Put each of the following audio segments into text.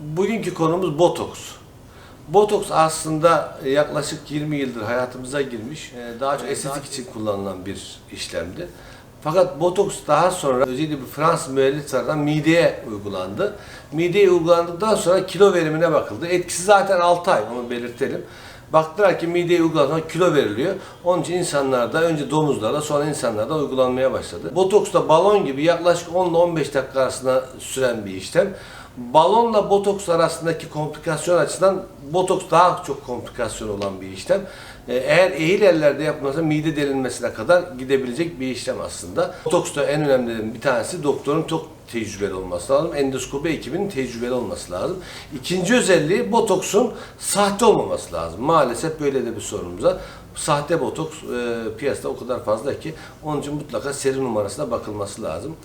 Bugünkü konumuz botoks. Botoks aslında yaklaşık 20 yıldır hayatımıza girmiş, e, daha çok estetik için kullanılan bir işlemdi. Fakat botoks daha sonra özellikle bir Fransız mühendis tarafından mideye uygulandı. Mideye uygulandıktan sonra kilo verimine bakıldı. Etkisi zaten 6 ay, onu belirtelim. Baktılar ki mideye uygulandıktan kilo veriliyor. Onun için insanlarda önce domuzlarda sonra insanlarda uygulanmaya başladı. Botoks da balon gibi yaklaşık 10 ile 15 dakika arasında süren bir işlem. Balonla botoks arasındaki komplikasyon açısından botoks daha çok komplikasyon olan bir işlem. Ee, Eğer ehil ellerde yapılırsa mide delinmesine kadar gidebilecek bir işlem aslında. Botoks da en önemlilerinden bir tanesi doktorun çok tecrübeli olması lazım. Endoskopi ekibinin tecrübeli olması lazım. İkinci özelliği botoksun sahte olmaması lazım. Maalesef böyle de bir sorunumuz var. Sahte botoks e, piyasada o kadar fazla ki onun için mutlaka seri numarasına bakılması lazım.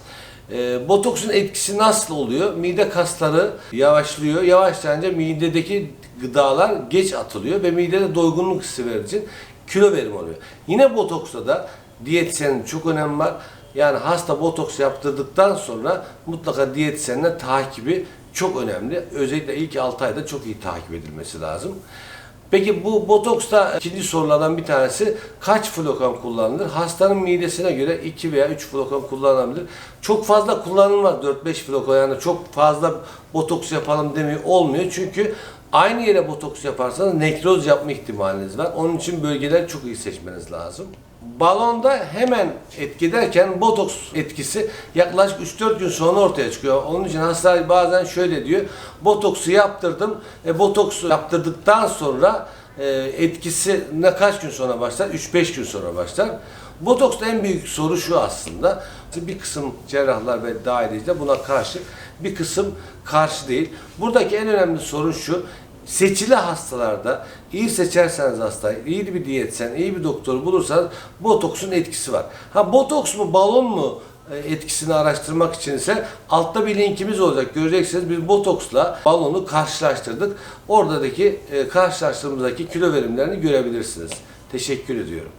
E, botoksun etkisi nasıl oluyor? Mide kasları yavaşlıyor. Yavaşlayınca midedeki gıdalar geç atılıyor ve midede doygunluk hissi verdiği için kilo verimi oluyor. Yine botoksta da diyetisyenin çok önemi var. Yani hasta botoks yaptırdıktan sonra mutlaka diyetisyenle takibi çok önemli. Özellikle ilk 6 ayda çok iyi takip edilmesi lazım. Peki bu botoksta ikinci sorulardan bir tanesi kaç flokon kullanılır? Hastanın midesine göre 2 veya 3 flokon kullanılabilir. Çok fazla kullanılmaz 4-5 flokon yani çok fazla botoks yapalım demiyor olmuyor. Çünkü aynı yere botoks yaparsanız nekroz yapma ihtimaliniz var. Onun için bölgeleri çok iyi seçmeniz lazım. Balonda hemen etki ederken botoks etkisi yaklaşık 3-4 gün sonra ortaya çıkıyor. Onun için hasta bazen şöyle diyor. Botoksu yaptırdım. E, botoksu yaptırdıktan sonra e, etkisi ne kaç gün sonra başlar? 3-5 gün sonra başlar. Botoksta en büyük soru şu aslında. Bir kısım cerrahlar ve dahiliciler buna karşı, bir kısım karşı değil. Buradaki en önemli sorun şu. Seçili hastalarda iyi seçerseniz hastayı, iyi bir diyetisyen, iyi bir doktor bulursanız botoksun etkisi var. Ha botoks mu, balon mu e, etkisini araştırmak için ise altta bir linkimiz olacak. Göreceksiniz biz botoksla balonu karşılaştırdık. Oradaki e, karşılaştırdığımızdaki kilo verimlerini görebilirsiniz. Teşekkür ediyorum.